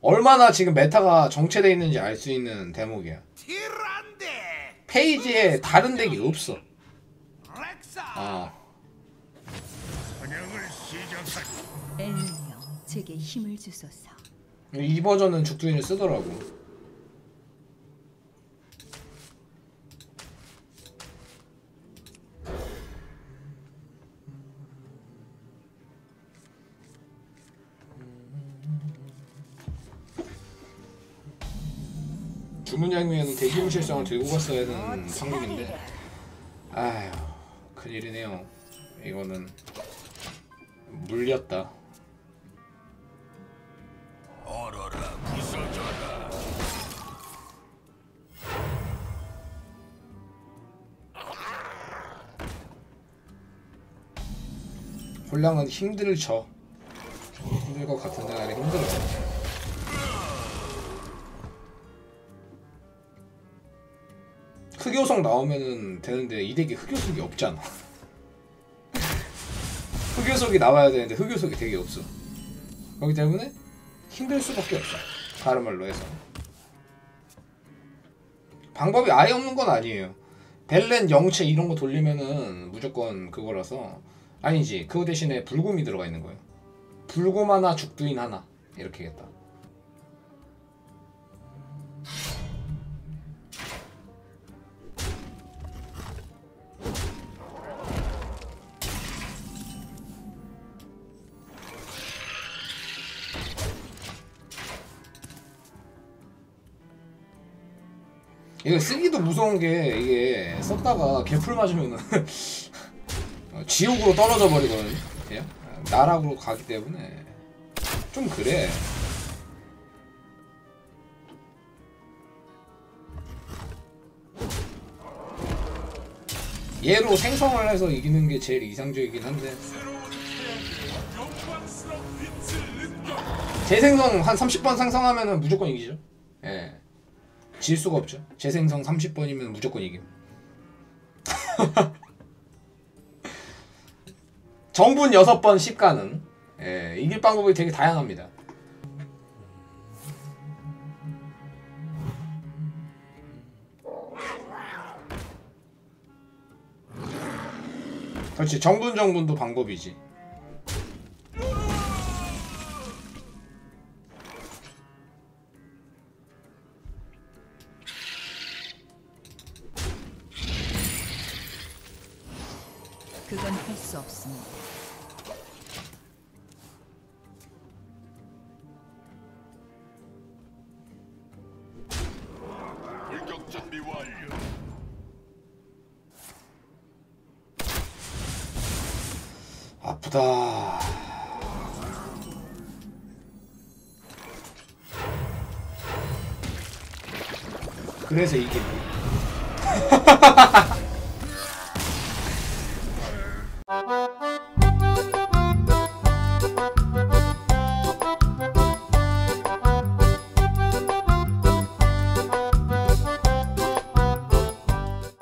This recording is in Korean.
얼마나 지금 메타가 정체돼 있는지 알 수 있는 대목이야. 페이지에 다른 덱이 없어. 아. 이 버전은 죽두인을 쓰더라고. 주문장면은 대기무 실성을 들고 갔어야 되는 상황인데 아휴 큰일이네요 이거는 물렸다 얼어라 부서져라 홀랑은 힘들죠. 힘들 것 같은데 아니 힘들어. 흑요석 나오면은 되는데 이 덱에 흑요석이 없잖아. 흑요석이 나와야 되는데 흑요석이 되게 없어. 그렇기 때문에 힘들 수밖에 없어. 다른 말로 해서. 방법이 아예 없는 건 아니에요. 벨렌 영체 이런 거 돌리면은 무조건 그거라서 아니지 그거 대신에 불곰이 들어가 있는 거예요 불곰 하나 죽두인 하나 이렇게 겠다 이거 쓰기도 무서운 게 이게 썼다가 개풀 맞으면은 어, 지옥으로 떨어져 버리거든요. 그냥 나락으로 가기 때문에 좀 그래. 얘로 생성을 해서 이기는 게 제일 이상적이긴 한데 재생성 한 30번 생성하면은 무조건 이기죠. 예. 질 수가 없죠. 재생성 30번이면 무조건 이김. 정분 6번 10가는 예, 이길 방법이 되게 다양합니다. 그렇지 정분 정분도 방법이지. 그건 할 수 없습니다. 불격 준비 완료 아프다. 그래서 이게 Müzik